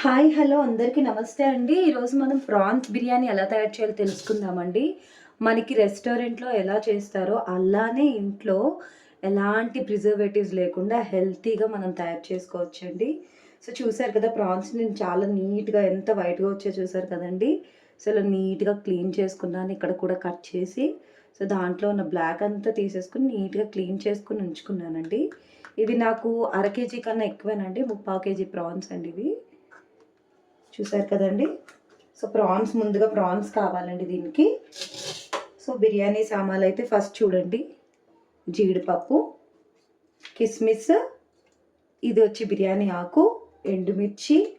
Hi hello అందరికీ నమస్తే అండి. ఈరోజు మనం ప్రాన్స్ బిర్యానీ ఎలా తయారు చేయాలో తెలుసుకుందామండి. మనకి రెస్టారెంట్లో ఎలా చేస్తారో అలానే ఇంట్లో ఎలాంటి ప్రిజర్వేటివ్స్ లేకుండా హెల్తీగా మనం తయారు చేసుకోవచ్చండి. సో చూసారు కదా ప్రాన్స్ నేను చాలా నీట్గా ఎంత వైట్గా వచ్చే చూసారు కదండి. సో ఇలా నీట్గా క్లీన్ చేసుకున్నాను ఇక్కడ కూడా కట్ చేసి. సో దాంట్లో ఉన్న బ్లాక్ అంతా తీసేసుకుని నీట్గా క్లీన్ చేసుకుని ఉంచుకున్నానండి. ఇవి నాకు అర కేజీ కన్నా ఎక్కువేనండి ముప్పావు కేజీ ప్రాన్స్ అండి ఇవి. చూసారు కదండి? సో ప్రాన్స్ ముందుగా ప్రాన్స్ కావాలండి దీనికి. సో బిర్యానీ సామాన్లు అయితే ఫస్ట్ చూడండి. జీడిపప్పు కిస్మిస్ ఇది వచ్చి బిర్యానీ ఆకు ఎండుమిర్చి.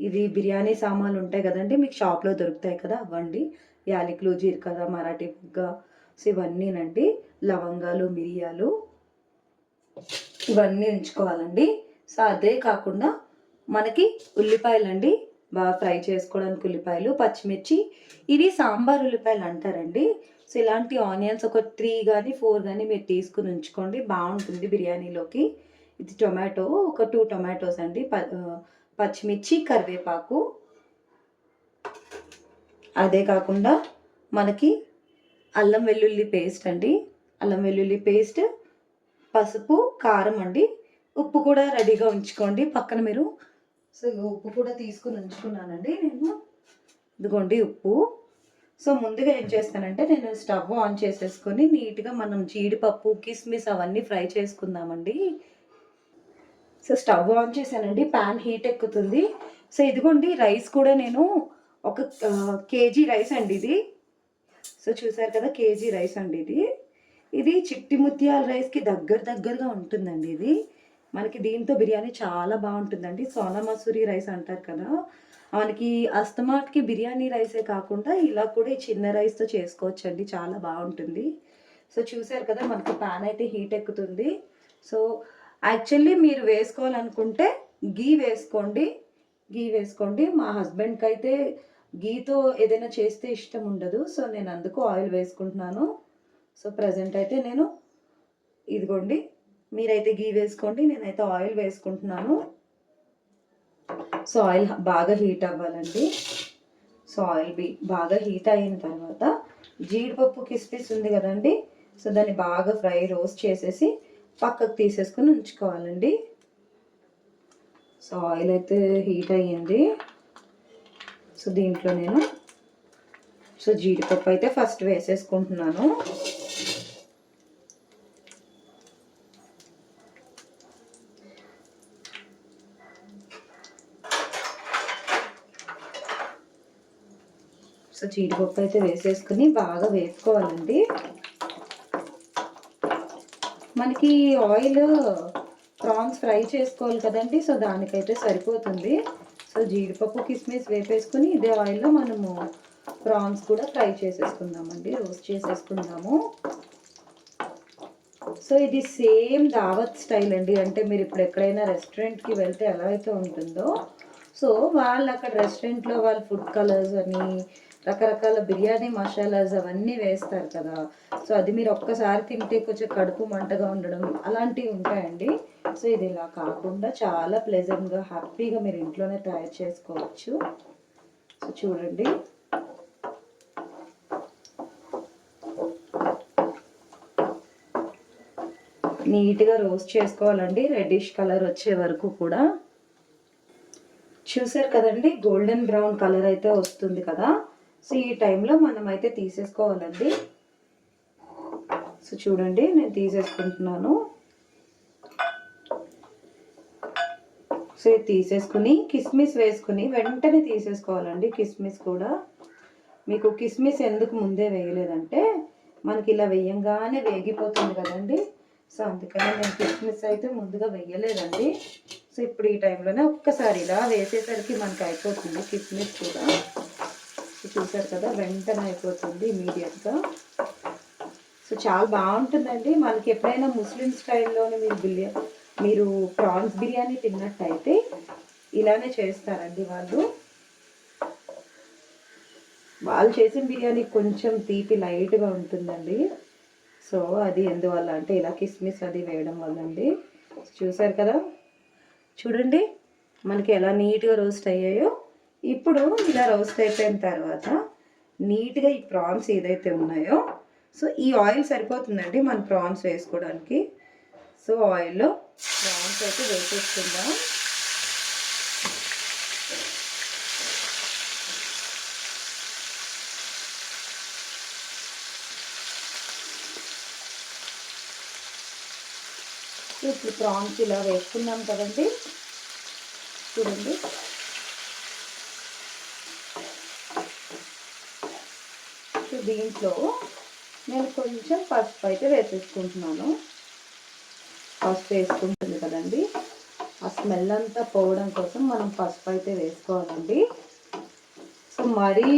ఇది బిర్యానీ సామాన్లు ఉంటాయి కదండి మీకు షాప్లో దొరుకుతాయి కదా అవ్వండి. యాలకులు జీలకర్ర మరాఠీ బుగ్గ సో ఇవన్నీనండి. లవంగాలు మిరియాలు. ఇవన్నీ ఉంచుకోవాలండి సో అదే కాకుండా మనకి ఉల్లిపాయలండి. బాగా ఫ్రై చేసుకోవడానికి ఉల్లిపాయలు పచ్చిమిర్చి ఇవి సాంబార్ ఉల్లిపాయలు అంటారండి. సో ఇలాంటి ఆనియన్స్ ఒక త్రీ కానీ ఫోర్ కానీ మీరు తీసుకుని ఉంచుకోండి. బాగుంటుంది బిర్యానీలోకి. ఇది టొమాటో ఒక టూ టొమాటోస్ అండి. ప పచ్చిమిర్చి కరివేపాకు. అదే కాకుండా మనకి అల్లం వెల్లుల్లి పేస్ట్ అండి. అల్లం వెల్లుల్లి పేస్ట్ పసుపు కారం అండి. ఉప్పు కూడా రెడీగా ఉంచుకోండి. పక్కన మీరు సో ఉప్పు కూడా తీసుకుని ఉంచుకున్నానండి నేను. ఇదిగోండి ఉప్పు. సో ముందుగా ఏం చేస్తానంటే నేను స్టవ్ ఆన్ చేసేసుకొని నీట్గా మనం జీడిపప్పు కిస్మిస్ అవన్నీ ఫ్రై చేసుకుందామండి. సో స్టవ్ ఆన్ చేశానండి ప్యాన్ హీట్ ఎక్కుతుంది. సో ఇదిగోండి రైస్ కూడా నేను ఒక కేజీ రైస్ అండి ఇది. సో చూసారు కదా కేజీ రైస్ అండి ఇది. ఇది చిట్టి ముత్యాల రైస్కి దగ్గర దగ్గరగా ఉంటుందండి ఇది. మనకి దీంతో బిర్యానీ చాలా బాగుంటుందండి. సోనా మసూరి రైస్ అంటారు కదా. మనకి అస్తమాట్కి బిర్యానీ రైసే కాకుండా ఇలా కూడా ఈ చిన్న రైస్తో చేసుకోవచ్చండి. చాలా బాగుంటుంది. సో చూసారు కదా మనకి పాన్ అయితే హీట్ ఎక్కుతుంది. సో యాక్చువల్లీ మీరు వేసుకోవాలనుకుంటే గీ వేసుకోండి. గీ వేసుకోండి. మా హస్బెండ్కి అయితే గీతో ఏదైనా చేస్తే ఇష్టం ఉండదు. సో నేను అందుకు ఆయిల్ వేసుకుంటున్నాను. సో ప్రజెంట్ అయితే నేను ఇదిగోండి. మీరైతే గీ వేసుకోండి నేనైతే ఆయిల్ వేసుకుంటున్నాను. సో ఆయిల్ బాగా హీట్ అవ్వాలండి. సో ఆయిల్ బీ బాగా హీట్ అయిన తర్వాత జీడిపప్పు కిస్మిస్ ఉంది కదండి సో దాన్ని బాగా ఫ్రై రోస్ట్ చేసేసి పక్కకు తీసేసుకొని ఉంచుకోవాలండి. సో ఆయిల్ అయితే హీట్ అయ్యింది. సో దీంట్లో నేను సో జీడిపప్పు అయితే ఫస్ట్ వేసేసుకుంటున్నాను. జీడిపప్పు అయితే వేసేసుకుని బాగా వేసుకోవాలండి మనకి ఆయిల్ ప్రాన్స్ ఫ్రై చేసుకోవాలి కదండి సో దానికైతే సరిపోతుంది. సో జీడిపప్పు కిస్మిస్ వేపేసుకుని ఇదే ఆయిల్లో మనము ప్రాన్స్ కూడా ఫ్రై చేసేసుకుందామండి రోస్ట్ చేసేసుకుందాము. సో ఇది సేమ్ దావత్ స్టైల్ అండి అంటే మీరు ఇప్పుడు ఎక్కడైనా రెస్టారెంట్కి వెళ్తే ఎలా అయితే ఉంటుందో. సో వాళ్ళు అక్కడ రెస్టారెంట్లో వాళ్ళు ఫుడ్ కలర్స్ అని రకరకాల బిర్యానీ మసాలాస్ అవన్నీ వేస్తారు కదా. సో అది మీరు ఒక్కసారి తింటే కొంచెం కడుపు మంటగా ఉండడం అలాంటివి ఉంటాయండి. సో ఇది ఇలా కాకుండా చాలా ప్లెజెంట్గా హ్యాపీగా మీరు ఇంట్లోనే తయారు చేసుకోవచ్చు. సో చూడండి. నీట్గా రోస్ట్ చేసుకోవాలండి. రెడ్డిష్ కలర్ వచ్చే వరకు కూడా. చూసారు కదండి గోల్డెన్ బ్రౌన్ కలర్ అయితే వస్తుంది కదా. సో ఈ టైంలో మనం అయితే తీసేసుకోవాలండి. సో చూడండి నేను తీసేసుకుంటున్నాను. సో ఇది తీసేసుకుని కిస్మిస్ వేసుకుని వెంటనే తీసేసుకోవాలండి కిస్మిస్ కూడా. మీకు కిస్మిస్ ఎందుకు ముందే వేయలేదంటే మనకి ఇలా వేయంగానే వేగిపోతుంది కదండి. సో అందుకని నేను కిస్మిస్ అయితే ముందుగా వేయలేదండి. సో ఇప్పుడు ఈ టైంలోనే ఒక్కసారి ఇలా వేసేసరికి మనకి అయిపోతుంది కిస్మిస్ కూడా. చూసారు కదా వెంటనే అయిపోతుంది ఇమీడియట్గా సో చాలా బాగుంటుందండి. మనకి ఎప్పుడైనా ముస్లిం స్టైల్లోనే మీరు బిర్యా మీరు ప్రాన్స్ బిర్యానీ తిన్నట్టయితే ఇలానే చేస్తారండి వాళ్ళు. వాళ్ళు చేసిన బిర్యానీ కొంచెం తీపి లైట్గా ఉంటుందండి. సో అది ఎందువల్ల అంటే ఇలా కిస్మిస్ అది వేయడం వల్ల అండి చూసారు కదా? చూడండి మనకి ఎలా నీట్గా రోస్ట్ అయ్యాయో. ఇప్పుడు ఇలా రోస్ట్ అయిపోయిన తర్వాత నీట్గా ఈ ప్రాన్స్ ఏదైతే ఉన్నాయో సో ఈ ఆయిల్ సరిపోతుందండి మన ప్రాన్స్ వేసుకోవడానికి. సో ఆయిల్లో ప్రాన్స్ అయితే వేసేసుకుందాం. ఇప్పుడు ప్రాన్స్ ఇలా వేసుకున్నాం కదండి. చూడండి సో దీంట్లో నేను కొంచెం పసుపు అయితే వేసేసుకుంటున్నాను. పసుపు వేసుకుంటుంది కదండి. ఆ స్మెల్ అంతా పోవడం కోసం మనం పసుపు అయితే వేసుకోవాలండి. సో మరీ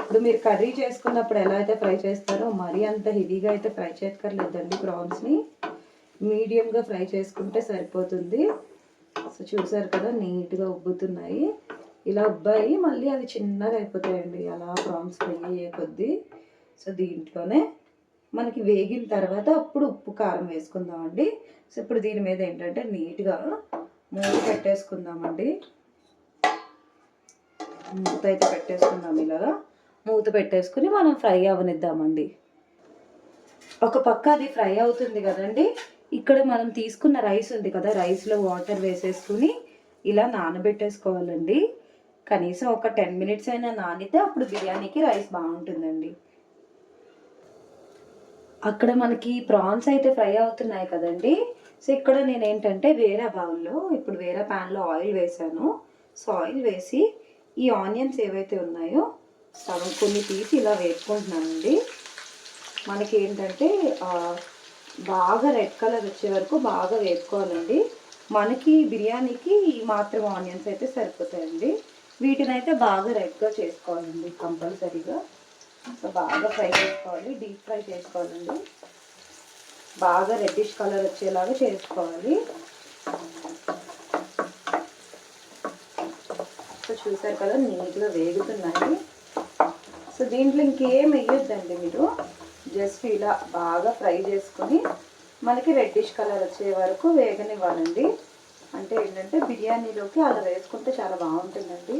ఇప్పుడు మీరు కర్రీ చేసుకున్నప్పుడు ఎలా అయితే ఫ్రై చేస్తారో మరీ అంత హెవీగా అయితే ఫ్రై చేయక్కర్లేదండి ప్రాన్స్ని మీడియంగా ఫ్రై చేసుకుంటే సరిపోతుంది. సో చూసారు కదా నీట్గా ఉబ్బుతున్నాయి. ఇలా ఉబ్బాయి మళ్ళీ అవి చిన్నగా అయిపోతాయండి. అలా ప్రాన్స్ ఫ్రై అయ్యే కొద్దీ. సో దీంట్లోనే మనకి వేగిన తర్వాత అప్పుడు ఉప్పు కారం వేసుకుందామండి. సో ఇప్పుడు దీని మీద ఏంటంటే నీట్గా మూత పెట్టేసుకుందామండి. మూత అయితే పెట్టేసుకుందాం ఇలాగా. మూత పెట్టేసుకుని మనం ఫ్రై అవనిద్దామండి. ఒక పక్క అది ఫ్రై అవుతుంది కదండి. ఇక్కడ మనం తీసుకున్న రైస్ ఉంది కదా రైస్లో వాటర్ వేసేసుకుని ఇలా నానబెట్టేసుకోవాలండి. కనీసం ఒక టెన్ మినిట్స్ అయినా నానితే అప్పుడు బిర్యానీకి రైస్ బాగుంటుందండి. అక్కడ మనకి ప్రాన్స్ అయితే ఫ్రై అవుతున్నాయి కదండి. సో ఇక్కడ నేను ఏంటంటే వేరే బౌల్లో ఇప్పుడు వేరే ప్యాన్లో ఆయిల్ వేసాను. సో ఆయిల్ వేసి ఈ ఆనియన్స్ ఏవైతే ఉన్నాయో సగం కొన్ని తీసి ఇలా వేసుకుంటున్నానండి మనకి ఏంటంటే బాగా రెడ్ కలర్ వచ్చే వరకు బాగా వేసుకోవాలండి మనకి బిర్యానీకి ఈ మాత్రం ఆనియన్స్ అయితే సరిపోతాయండి. వీటిని అయితే బాగా రెడ్గా చేసుకోవాలండి కంపల్సరీగా. సో బాగా ఫ్రై చేసుకోవాలి డీప్ ఫ్రై చేసుకోవాలండి. బాగా రెడ్డిష్ కలర్ వచ్చేలాగా చేసుకోవాలి. సో చూసారు కదా నీట్గా వేగుతున్నాయి. సో దీంట్లో ఇంకేం వేయొద్దండి మీరు. జస్ట్ ఇలా బాగా ఫ్రై చేసుకుని మనకి రెడ్డిష్ కలర్ వచ్చే వరకు వేగనివ్వాలండి. అంటే ఏంటంటే బిర్యానీలోకి అలా వేసుకుంటే చాలా బాగుంటుందండి.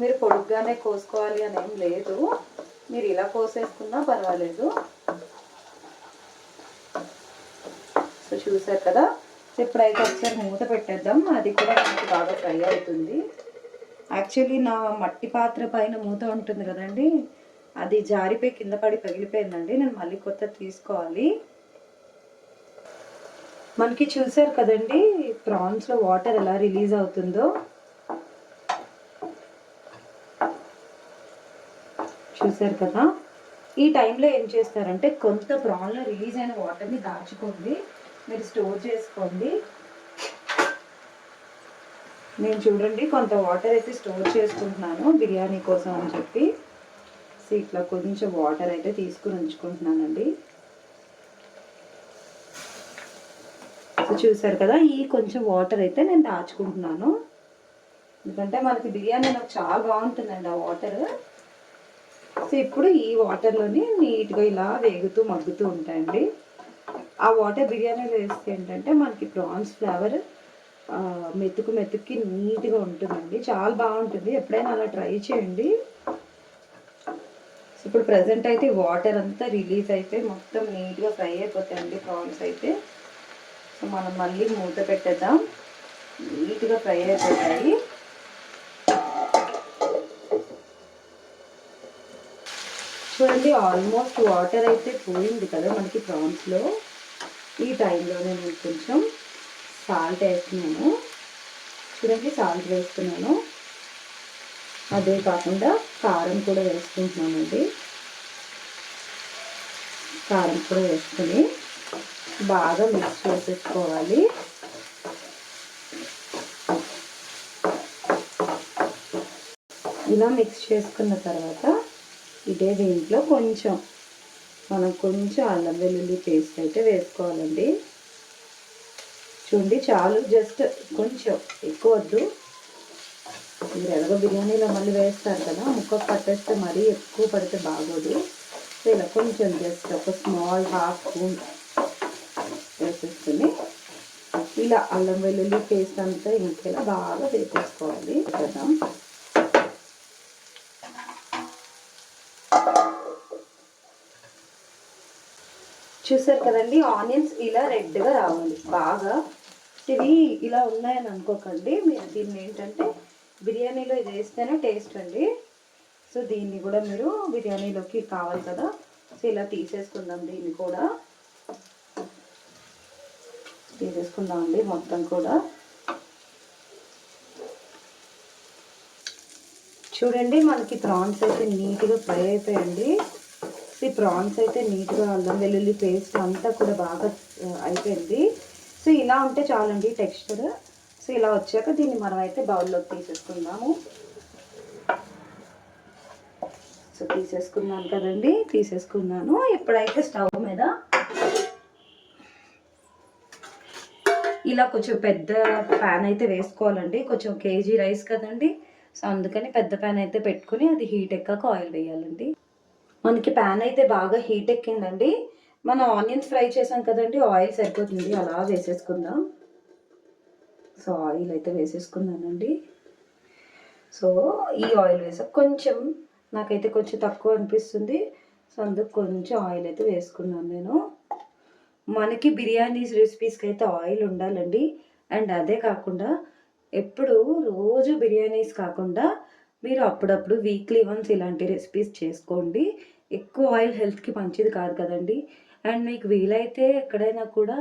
మీరు పొడుగ్గానే కోసుకోవాలి అని ఏం లేదు. మీరు ఇలా కోసేసుకున్నా పర్వాలేదు. సో చూసారు కదా? సో ఇప్పుడైతే ఒకసారి మూత పెట్టేద్దాం అది కూడా మనకి బాగా ఫ్రై అవుతుంది. యాక్చువల్లీ నా మట్టి పాత్ర పైన మూత ఉంటుంది కదండి. అది జారిపోయి కింద పడి పగిలిపోయిందండి. నేను మళ్ళీ కొత్త తీసుకోవాలి. మనకి చూసారు కదండి ప్రాన్స్లో వాటర్ ఎలా రిలీజ్ అవుతుందో. చేశారు కదా. ఈ టైంలో ఏం చేస్తారంటే కొంత ప్రాన్లో రిలీజ్ అయిన వాటర్ని దాచుకోండి. మీరు స్టోర్ చేసుకోండి. నేను చూడండి కొంత వాటర్ అయితే స్టోర్ చేసుకుంటున్నాను బిర్యానీ కోసం అని చెప్పి. సో ఇట్లా కొంచెం వాటర్ అయితే తీసుకుని ఉంచుకుంటున్నానండి. సో చూసారు కదా ఈ కొంచెం వాటర్ అయితే నేను దాచుకుంటున్నాను. ఎందుకంటే మనకి బిర్యానీ నాకు చాలా బాగుంటుందండి ఆ వాటర్ సో ఇప్పుడు ఈ వాటర్లోనే నీట్గా ఇలా వేగుతూ మగ్గుతూ ఉంటాయండి. ఆ వాటర్ బిర్యానీలో వేస్తే ఏంటంటే మనకి ప్రాన్స్ ఫ్లేవర్ మెతుకు మెతుక్కి నీట్గా ఉంటుందండి. చాలా బాగుంటుంది. ఎప్పుడైనా అలా ట్రై చేయండి. సో ఇప్పుడు ప్రజెంట్ అయితే వాటర్ అంతా రిలీజ్ అయిపోయి మొత్తం నీట్గా ఫ్రై అయిపోతాయండి ప్రాన్స్ అయితే. సో మనం మళ్ళీ మూత పెట్టేద్దాం. నీట్గా ఫ్రై అయిపోతాయి. చూడండి ఆల్మోస్ట్ వాటర్ అయితే పోయింది కదా మనకి ప్రాన్స్లో ఈ టైంలోనే నేను కొంచెం సాల్ట్ వేస్తున్నాను. చూడండి సాల్ట్ వేస్తున్నాను. అదే కాకుండా కారం కూడా వేసుకుంటున్నానండి కారం కూడా వేసుకుని బాగా మిక్స్ చేసేసుకోవాలి. ఇలా మిక్స్ చేసుకున్న తర్వాత ఇదే దీంట్లో కొంచెం మనం కొంచెం అల్లం వెల్లుల్లి పేస్ట్ అయితే వేసుకోవాలండి. చూడండి చాలు జస్ట్ కొంచెం ఎక్కువ వద్దు. మీరు ఎలాగో బిర్యానీలో మళ్ళీ వేస్తారు కదా ముక్క పట్టేస్తే మరీ ఎక్కువ పడితే బాగోదు. సో ఇలా కొంచెం జస్ట్ ఒక స్మాల్ హాఫ్ స్పూన్ వేసేసుకుని ఇలా అల్లం వెల్లుల్లి పేస్ట్ అంతా ఇంకేలా బాగా వేసేసుకోవాలి కదా చూసారు కదండి ఆనియన్స్ ఇలా రెడ్గా రావాలి. బాగా ఇవి ఇలా ఉన్నాయని అనుకోకండి. మీరు దీన్ని ఏంటంటే బిర్యానీలో ఇది వేస్తేనే టేస్ట్ అండి. సో దీన్ని కూడా మీరు బిర్యానీలోకి కావాలి కదా. సో ఇలా తీసేసుకుందాం దీన్ని కూడా. తీసేసుకుందాం అండి మొత్తం కూడా. చూడండి మనకి ప్రాన్స్ అయితే నీట్గా ఫ్రై అయిపోయండి ఈ ప్రాన్స్ అయితే నీట్గా అల్లం వెల్లుల్లి పేస్ట్ అంతా కూడా బాగా అయిపోయింది. సో ఇలా ఉంటే చాలండి టెక్స్చర్. సో ఇలా వచ్చాక దీన్ని మనం అయితే బౌల్లోకి తీసేసుకుందాము. సో తీసేసుకున్నాను కదండి తీసేసుకున్నాను. ఇప్పుడైతే స్టవ్ మీద ఇలా కొంచెం పెద్ద ప్యాన్ అయితే వేసుకోవాలండి. కొంచెం కేజీ రైస్ కదండి. సో అందుకని పెద్ద ప్యాన్ అయితే పెట్టుకుని అది హీట్ ఎక్కాక ఆయిల్ వేయాలండి. మనకి ప్యాన్ అయితే బాగా హీట్ ఎక్కిందండి. మనం ఆనియన్స్ ఫ్రై చేసాం కదండి ఆయిల్ సరిపోతుంది. అలా వేసేసుకుందాం. సో ఆయిల్ అయితే వేసేసుకున్నానండి. సో ఈ ఆయిల్ వేసా. కొంచెం నాకైతే కొంచెం తక్కువ అనిపిస్తుంది. సో అందుకు కొంచెం ఆయిల్ అయితే వేసుకున్నాను నేను. మనకి బిర్యానీస్ రెసిపీస్కి అయితే ఆయిల్ ఉండాలండి. అండ్ అదే కాకుండా ఎప్పుడు రోజు బిర్యానీస్ కాకుండా మీరు అప్పుడప్పుడు వీక్లీ వన్స్ ఇలాంటి రెసిపీస్ చేసుకోండి. ఎక్కువ ఆయిల్ హెల్త్కి మంచిది కాదు కదండి. అండ్ మీకు వీలైతే ఎక్కడైనా కూడా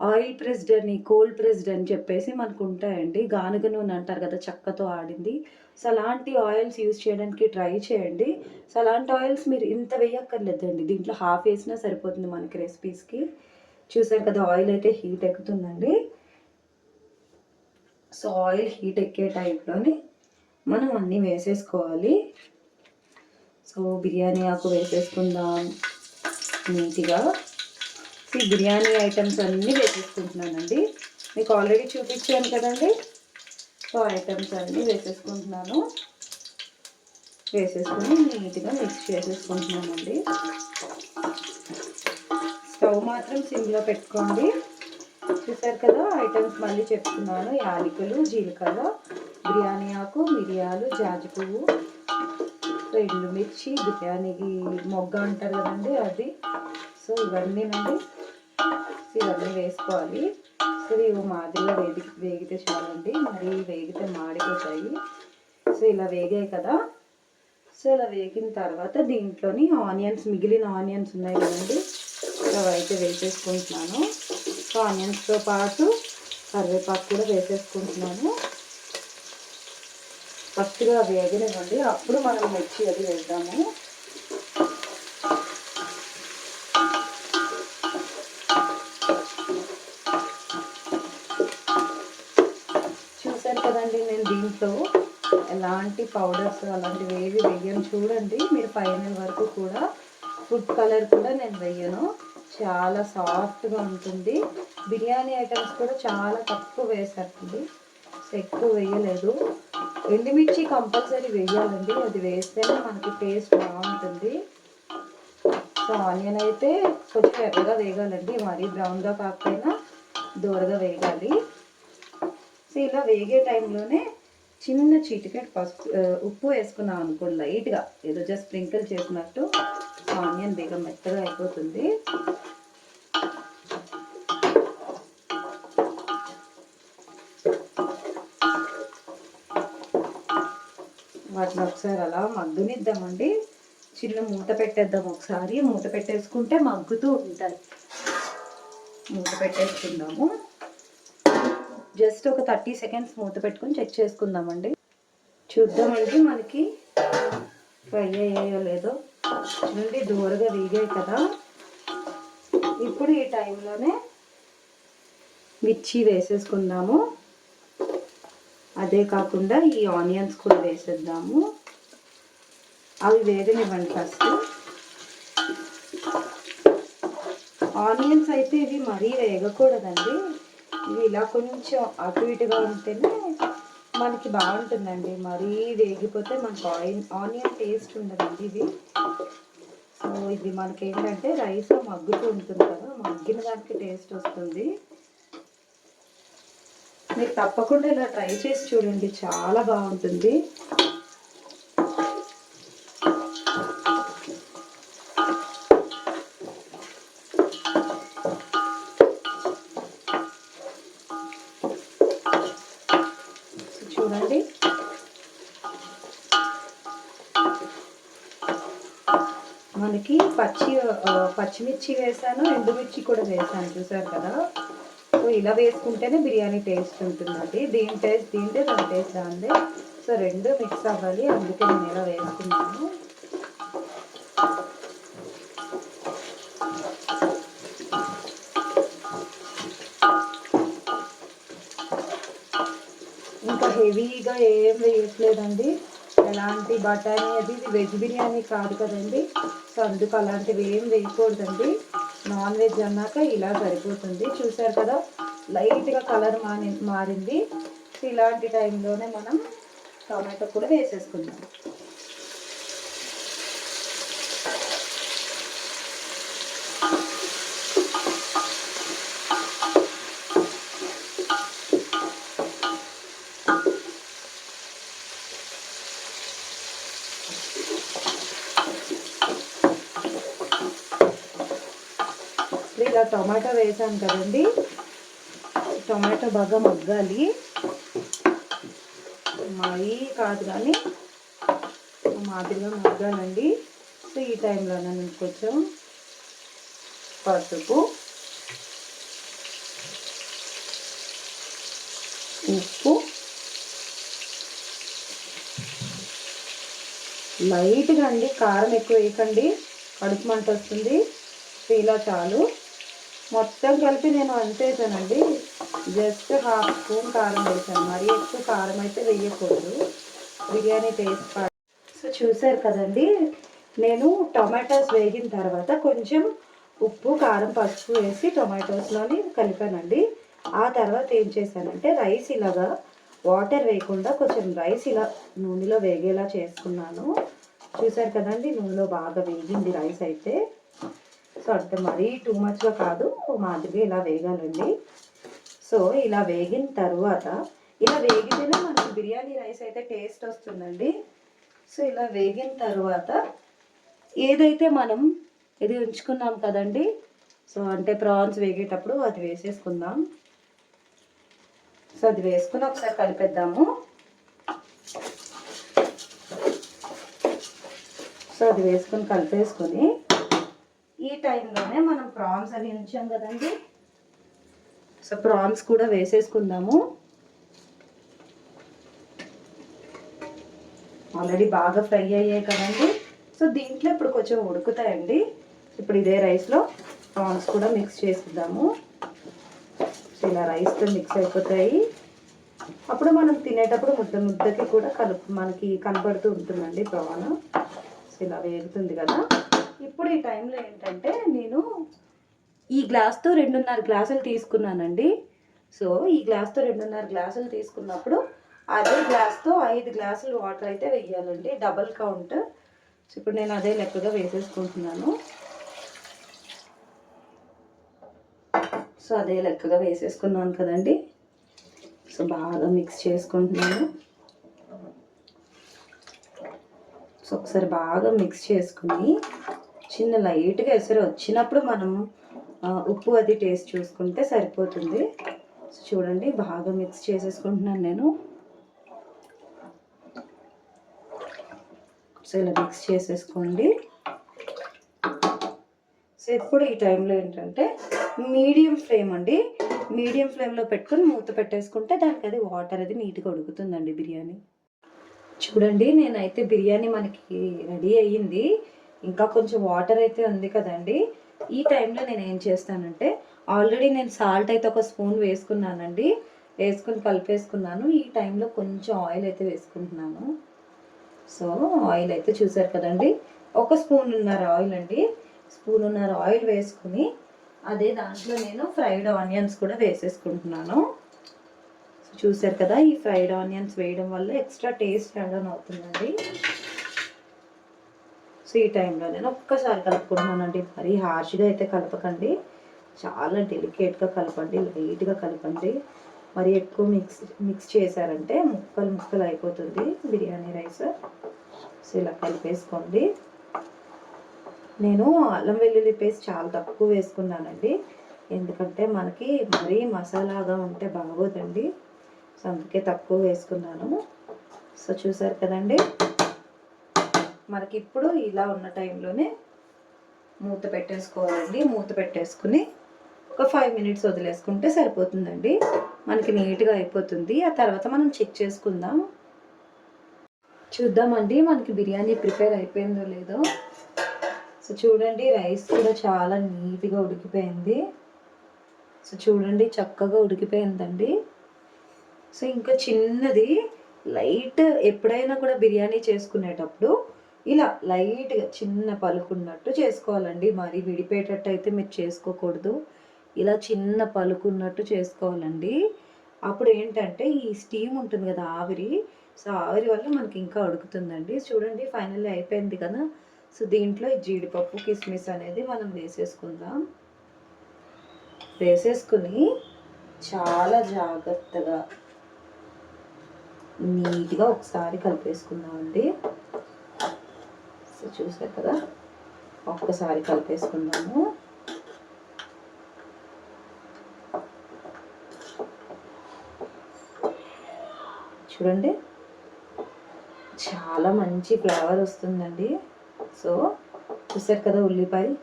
ఆయిల్ ప్రెస్డ్ అని కోల్డ్ ప్రెస్డ్ అని చెప్పేసి మనకు ఉంటాయండి. గానుగ నూనె అంటారు కదా చక్కతో ఆడింది. సో అలాంటి ఆయిల్స్ యూజ్ చేయడానికి ట్రై చేయండి. సో అలాంటి ఆయిల్స్ మీరు ఇంత వేయక్కర్లేదండి. దీంట్లో హాఫ్ వేసినా సరిపోతుంది మనకి రెసిపీస్కి చూసారు కదా ఆయిల్ అయితే హీట్ ఎక్కుతుందండి. సో ఆయిల్ హీట్ ఎక్కే టైంలోనే మనం అన్నీ వేసేసుకోవాలి. సో బిర్యానీ ఆకు వేసేసుకుందాం నీట్గా. ఈ బిర్యానీ ఐటమ్స్ అన్నీ వేసేసుకుంటున్నానండి. మీకు ఆల్రెడీ చూపించాను కదండి. సో ఐటమ్స్ అన్నీ వేసేసుకుంటున్నాను. వేసేసుకుని నీట్గా మిక్స్ చేసేసుకుంటున్నానండి. స్టవ్ మాత్రం సిమ్లో పెట్టుకోండి. చూసారు కదా ఐటమ్స్ మళ్ళీ చెప్తున్నాను. యాలకులు జీలకర్ర బిర్యానీ ఆకు మిరియాలు జాజి పువ్వు రెండు మిర్చి బిర్యానీకి మొగ్గ అంటారు కదండి అది. సో ఇవన్నీనండి ఇవన్నీ వేసుకోవాలి. సో ఇవి మాదిరిగా వేగి వేగితే చాలండి. మరి వేగితే మాడిపోతాయి. సో ఇలా వేగాయి కదా. సో ఇలా వేగిన తర్వాత దీంట్లోని ఆనియన్స్ మిగిలిన ఆనియన్స్ ఉన్నాయి కదండి. అవైతే వేసేసుకుంటున్నాను. సో ఆనియన్స్తో పాటు కరివేపాకు కూడా వేసేసుకుంటున్నాను. ఫస్ట్గా వేగనివ్వండి అప్పుడు మనం మిర్చి అది వేద్దాము. చూసారు కదండి నేను దీంట్లో ఎలాంటి పౌడర్స్ అలాంటివి ఏవి వేయను చూడండి. మీరు ఫైనల్ వరకు కూడా ఫుడ్ కలర్ కూడా నేను వేయను. చాలా సాఫ్ట్గా ఉంటుంది. బిర్యానీ ఐటమ్స్ కూడా చాలా తక్కువ వేసారండి సో ఎక్కువ వేయలేదు. ఎండుమిర్చి కంపల్సరీ వేయాలండి. అది వేస్తేనే మనకి టేస్ట్ బాగుంటుంది. సో ఆనియన్ అయితే కొంచెం ఎర్రగా వేగాలండి. మరీ బ్రౌన్గా కాకపోయినా దూరగా వేగాలి. సో ఇలా వేగే టైంలోనే చిన్న చిటికెట్ పసుపు ఉప్పు వేసుకున్నాం అనుకోండి లైట్గా. ఏదో జస్ట్ స్ప్రింకిల్ చేసినట్టు ఆనియన్ బేగం మెత్తగా అయిపోతుంది. వాటిని ఒకసారి అలా మగ్గునిద్దామండి. చిన్న మూత పెట్టేద్దాం ఒకసారి. మూత పెట్టేసుకుంటే మగ్గుతూ ఉంటాయి. మూత పెట్టేసుకుందాము. జస్ట్ ఒక థర్టీ సెకండ్స్ మూత పెట్టుకొని చెక్ చేసుకుందామండి. చూద్దామండి మనకి ఫ్రై అయ్యాయో లేదో. చూడండి దూరగా వేగాయి కదా. ఇప్పుడు ఈ టైంలోనే మిర్చి వేసేసుకుందాము. అదే కాకుండా ఈ ఆనియన్స్ కూడా వేసేద్దాము. అవి వేగనివ్వండి ఫస్ట్. ఆనియన్స్ అయితే ఇవి మరీ వేగకూడదండి. ఇవి ఇలా కొంచెం అటు ఇటుగా ఉంటేనే మనకి బాగుంటుందండి. మరీ వేగిపోతే మనకు ఆయిల్ ఆనియన్ టేస్ట్ ఉండదండి ఇది. సో ఇది మనకి ఏంటంటే రైస్లో మగ్గుతూ ఉంటుంది కదా మగ్గిన దానికి టేస్ట్ వస్తుంది. మీరు తప్పకుండా ఇలా ట్రై చేసి చూడండి. చాలా బాగుంటుంది. చూడండి. మనకి పచ్చి పచ్చిమిర్చి వేసాను ఎండుమిర్చి కూడా వేసాను చూసారు కదా? ఇలా వేసుకుంటేనే బిర్యానీ టేస్ట్ ఉంటుందండి. దీని టేస్ట్ దీంటే దాని టేస్ట్ దాందే సో రెండు మిక్స్ అవ్వాలి. అందుకే నేను ఇలా వేసుకున్నాను. ఇంకా హెవీగా ఏం వేయట్లేదండి. ఎలాంటి బఠానీ అది ఇది వెజ్ బిర్యానీ కాదు కదండి. సో అందుకు అలాంటివి ఏం వేయకూడదండి. నాన్ వెజ్ అన్నాక ఇలా సరిపోతుంది. చూసారు కదా లైట్గా కలర్ మారి మారింది. ఇలాంటి టైంలోనే మనం టమాటో కూడా వేసేసుకుందాం ఇప్పుడు ఇలా టమాటా వేసాను కదండి. టమాటా బాగా మగ్గాలి. మాయి కాదు కానీ మాదిరిగా మగ్గాలండి. సో ఈ టైంలో నేను కొంచెం పసుపు. ఉప్పు. లైట్గా అండి కారం ఎక్కువ వేయకండి. కడుపు మంట వస్తుంది. ఇలా చాలు. మొత్తం కలిపి నేను వంచేసానండి జస్ట్ హాఫ్ స్పూన్ కారం వేసాను. మరీ ఎక్కువ కారం అయితే వేయకూడదు. బిర్యానీ టేస్ట్ పా సో చూసారు కదండి నేను టొమాటోస్ వేగిన తర్వాత కొంచెం ఉప్పు కారం పసుపు వేసి టొమాటోస్లోని కలిపానండి. ఆ తర్వాత ఏం చేశానంటే రైస్ ఇలాగా వాటర్ వేయకుండా కొంచెం రైస్ ఇలా నూనెలో వేగేలా చేసుకున్నాను. చూసారు కదండి నూనెలో బాగా వేగింది రైస్ అయితే. సో అంటే మరీ టూ మచ్గా కాదు మాదిరిగా ఇలా వేగాలండి. సో ఇలా వేగిన తర్వాత ఇలా వేగితేనే మనకి బిర్యానీ రైస్ అయితే టేస్ట్ వస్తుందండి. సో ఇలా వేగిన తర్వాత ఏదైతే మనం ఇది ఉంచుకున్నాం కదండి సో అంటే ప్రాన్స్ వేగేటప్పుడు అది వేసేసుకుందాం. సో అది వేసుకుని ఒకసారి కలిపేద్దాము. సో అది వేసుకొని కలిపేసుకొని ఈ టైంలోనే మనం ప్రాన్స్ అవి ఉంచాం కదండి. సో ప్రాన్స్ కూడా వేసేసుకుందాము. ఆల్రెడీ బాగా ఫ్రై అయ్యాయి కదండి. సో దీంట్లో ఇప్పుడు కొంచెం ఉడుకుతాయండి. ఇప్పుడు ఇదే రైస్లో ప్రాన్స్ కూడా మిక్స్ చేసుకుందాము. సో ఇలా రైస్తో మిక్స్ అయిపోతాయి. అప్పుడు మనం తినేటప్పుడు ముద్ద ముద్దకి కూడా కలుపు మనకి కనబడుతూ ఉంటుందండి ప్రాన్. సో ఇలా వేగుతుంది కదా. ఇప్పుడు ఈ టైంలో ఏంటంటే నేను ఈ గ్లాస్తో రెండున్నర గ్లాసులు తీసుకున్నానండి. సో ఈ గ్లాస్తో రెండున్నర గ్లాసులు తీసుకున్నప్పుడు అదే గ్లాస్తో ఐదు గ్లాసులు వాటర్ అయితే వేయాలండి డబల్ కౌంట్. సో ఇప్పుడు నేను అదే లెక్కగా వేసేసుకుంటున్నాను. సో అదే లెక్కగా వేసేసుకున్నాను కదండి. సో బాగా మిక్స్ చేసుకుంటున్నాను. సో ఒకసారి బాగా మిక్స్ చేసుకుని చిన్న లైట్గా ఎసరు వచ్చినప్పుడు మనం ఉప్పు అది టేస్ట్ చూసుకుంటే సరిపోతుంది. సో చూడండి బాగా మిక్స్ చేసేసుకుంటున్నాను నేను. సో ఇలా మిక్స్ చేసేసుకోండి. సో ఇప్పుడు ఈ టైంలో ఏంటంటే మీడియం ఫ్లేమ్ అండి. మీడియం ఫ్లేమ్లో పెట్టుకొని మూత పెట్టేసుకుంటే దానికి అది వాటర్ అది నీట్గా ఉడుకుతుందండి బిర్యానీ. చూడండి నేనైతే బిర్యానీ మనకి రెడీ అయ్యింది. ఇంకా కొంచెం వాటర్ అయితే ఉంది కదండి. ఈ టైంలో నేను ఏం చేస్తానంటే ఆల్రెడీ నేను సాల్ట్ అయితే ఒక స్పూన్ వేసుకున్నానండి. వేసుకుని కలిపేసుకున్నాను. ఈ టైంలో కొంచెం ఆయిల్ అయితే వేసుకుంటున్నాను. సో ఆయిల్ అయితే చూసారు కదండి. ఒక స్పూన్ ఉన్నారు ఆయిల్ అండి. స్పూన్ ఉన్నారు ఆయిల్ వేసుకుని అదే దాంట్లో నేను ఫ్రైడ్ ఆనియన్స్ కూడా వేసేసుకుంటున్నాను. చూసారు కదా ఈ ఫ్రైడ్ ఆనియన్స్ వేయడం వల్ల ఎక్స్ట్రా టేస్ట్ యాడ్ అవుతుందండి. సో ఈ టైంలో నేను ఒక్కసారి కలుపుకుంటున్నానండి. మరీ హార్ష్గా అయితే కలపకండి. చాలా డెలికేట్గా కలపండి లైట్గా కలపండి. మరి ఎక్కువ మిక్స్ మిక్స్ చేశారంటే ముక్కలు ముక్కలు అయిపోతుంది బిర్యానీ రైస్. సో ఇలా కలిపేసుకోండి. నేను అల్లం వెల్లుల్లి పేస్ట్ చాలా తక్కువ వేసుకున్నానండి. ఎందుకంటే మనకి మరీ మసాలాగా ఉంటే బాగోదండి. సో అందుకే తక్కువ వేసుకున్నాను. సో చూసారు కదండి? మనకి ఇప్పుడు ఇలా ఉన్న టైంలోనే మూత పెట్టేసుకోవాలండి. మూత పెట్టేసుకుని ఒక ఫైవ్ మినిట్స్ వదిలేసుకుంటే సరిపోతుందండి. మనకి నీట్గా అయిపోతుంది. ఆ తర్వాత మనం చెక్ చేసుకుందాం. చూద్దామండి మనకి బిర్యానీ ప్రిపేర్ అయిపోయిందో లేదో. సో చూడండి రైస్ కూడా చాలా నీట్గా ఉడికిపోయింది. సో చూడండి చక్కగా ఉడికిపోయిందండి. సో ఇంకా చిన్నది లైట్ ఎప్పుడైనా కూడా బిర్యానీ చేసుకునేటప్పుడు ఇలా లైట్గా చిన్న పలుకున్నట్టు చేసుకోవాలండి. మరి విడిపోయేటట్టు అయితే మీరు చేసుకోకూడదు. ఇలా చిన్న పలుకున్నట్టు చేసుకోవాలండి. అప్పుడు ఏంటంటే ఈ స్టీమ్ ఉంటుంది కదా ఆవిరి. సో ఆవిరి వల్ల మనకి ఇంకా ఉడుకుతుందండి చూడండి ఫైనల్లీ అయిపోయింది కదా. సో దీంట్లో ఈ జీడిపప్పు కిస్మిస్ అనేది మనం వేసేసుకుందాం. వేసేసుకుని చాలా జాగ్రత్తగా నీట్గా ఒకసారి కలిపేసుకుందామండి. సో చూసారు కదా. ఒక్కసారి కలిపేసుకుందాము. చూడండి. చాలా మంచి ఫ్లేవర్ వస్తుందండి. సో చూసారు కదా ఉల్లిపాయ?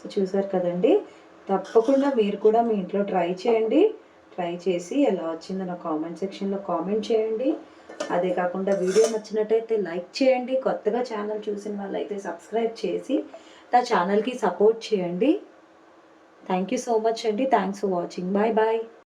సో చూసారు కదండి. తప్పకుండా మీరు కూడా మీ ఇంట్లో ట్రై చేయండి. ట్రై చేసి ఎలా వచ్చిందో నా కామెంట్ సెక్షన్లో కామెంట్ చేయండి. అదే కాకుండా వీడియో నచ్చినట్టయితే లైక్ చేయండి. కొత్తగా ఛానల్ చూసిన వాళ్ళైతే సబ్స్క్రైబ్ చేసి నా ఛానల్కి సపోర్ట్ చేయండి. థ్యాంక్ యూ సో మచ్ అండి. Thanks for watching. Bye bye.